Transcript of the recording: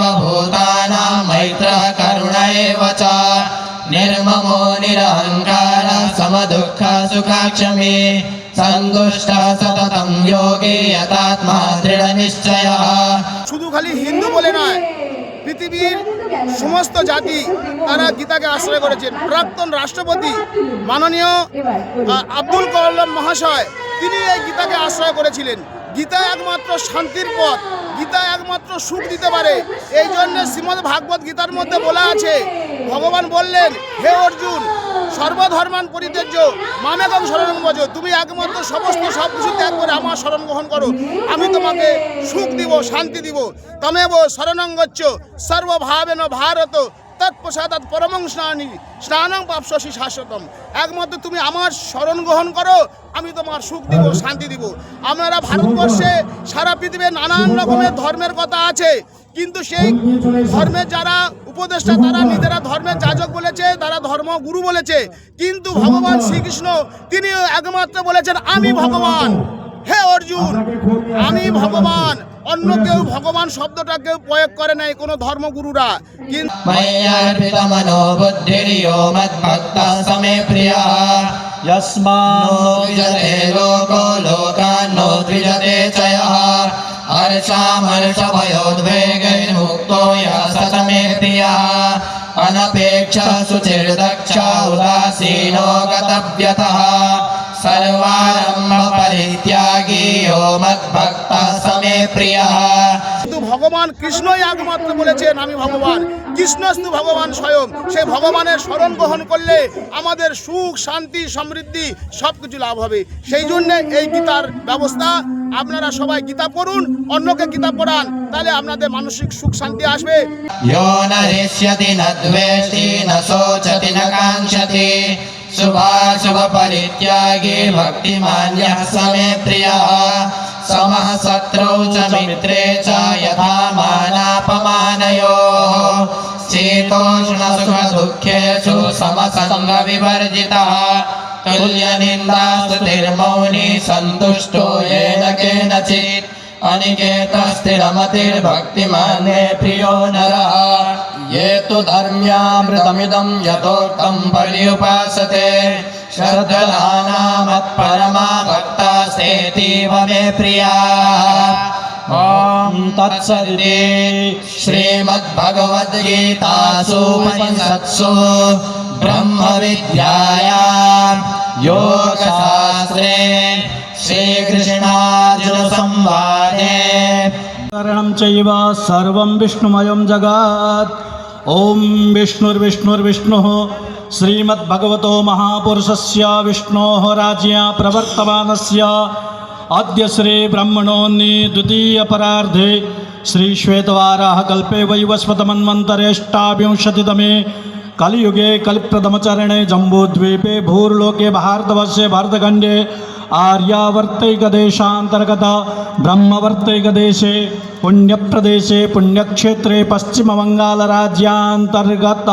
सर्वभूतानां मैत्रः करुण एव च निर्ममो निरहङ्कार समदुःखसुखाक्षमी सन्तुष्टः सततं योगी यतात्मा दृढनिश्चयः শুধু খালি হিন্দু বলে নয় পৃথিবীর সমস্ত জাতি তারা গীতাকে আশ্রয় করেছেন প্রাক্তন রাষ্ট্রপতি মাননীয় আহ, আব্দুল কালাম মহাশয় তিনি এই গীতাকে আশ্রয় করেছিলেন। গীতা একমাত্র শান্তির পথ, গীতা একমাত্র সুখ দিতে পারে। এই জন্য শ্রীমদ ভাগবত গীতার মধ্যে বলা আছে, ভগবান বললেন, হে অর্জুন, সর্বধর্মান পরিত্যাজ্য মামেকম শরণ ভজ তুমি একমাত্র সমস্ত সব কিছু ত্যাগ করে আমার শরণ গ্রহণ করো। আমি তোমাকে সুখ দিব, শান্তি দিব। তমেব শরণঙ্গচ্ছ, সর্বভাবেন ভারত তৎপ্রসাদাত পরমং স্নানি, স্নানং পাপসি শাশ্বতম। একমাত্র তুমি আমার স্মরণ গ্রহণ করো, আমি তোমার সুখ দিব, শান্তি দিব। আপনারা ভারতবর্ষে সারা পৃথিবীর নানান রকমের ধর্মের কথা আছে, কিন্তু সেই ধর্মের যারা উপদেষ্টা, তারা নিজেরা ধর্মের যাজক বলেছে, তারা ধর্ম গুরু বলেছে। কিন্তু ভগবান শ্রীকৃষ্ণ তিনি একমাত্র বলেছেন, আমি ভগবান। হে অর্জুন, আমি ভগবান। অন্য কেউ ভগবান শব্দটা কেউ প্রয়োগ করে নাই কোনো ধর্মগুরুরা। অনপেক্ষ সুচির দক্ষ উদাসীনো গতব্যতঃ प्रियः नो द्विजते लोको लोकान्नो द्विजते च यः हर्षामर्षभयोद्वेगैर्मुक्तो यः स च मे प्रियः अनपेक्षः शुचिर्दक्ष उदासीनो गतव्यतः सर्वारम्भपरित्यागी यो मद्भक्तः स मे प्रियः কিন্তু ভগবান কৃষ্ণই একমাত্র বলেছেন আমি ভগবান কৃষ্ণস্তু ভগবান স্বয়ং সেই ভগবানের স্মরণ গ্রহণ করলে আমাদের সুখ শান্তি সমৃদ্ধি সব কিছু লাভ হবে সেই জন্যে এই গীতার ব্যবস্থা আপনারা সবাই গীতা পড়ুন অন্যকে গীতা পড়ান তাহলে আপনাদের মানসিক সুখ শান্তি আসবে यो शुभाशुभपरित्यागे भक्तिमान्यः समे समः शत्रौ च मित्रे च यथा मानापमानयोः। शीतोष्णसुखदुःखेषु समसङ्गविवर्जितः। तुल्यनिन्दासुतिर्मौनि सन्तुष्टो येन केनचित्। अनिकेतस्थिरमतिर्भक्तिमान्ये प्रियो नरः। ये तु धर्म्यामृतमिदं यथोक्तं पर्युपासते। श्रद्धदानामत्परमा भक्तास्तेतीव मे प्रिया। ॐ तत्सदिति श्रीमद्भगवद्गीतासु ब्रह्मविद्यायां योगशास्त्रे श्रीकृष्णार्जुनसंवादे। कारणं चैव सर्वं विष्णुमयं जगत्। ॐ विष्णुर्विष्णुर्विष्णुः श्रीमद्भगवतो महापुरुषस्य विष्णोः राज्ञा प्रवर्तमानस्य अद्य श्रीब्रह्मणोन्नि द्वितीयपरार्धे श्रीश्वेतवाराः कल्पे वैवस्वतमन्वन्तरेष्टाविंशतितमे कलियुगे कलिप्रथमचरणे जम्बूद्वीपे भूर्लोके भारतवर्षे भारतखण्डे आर्यावर्तैकदेशान्तर्गत ब्रह्मवर्तैकदेशे పుణ్యప్రదేశే పుణ్యక్షేత్రే పశ్చిమబంగాళరాజ్యాంతర్గత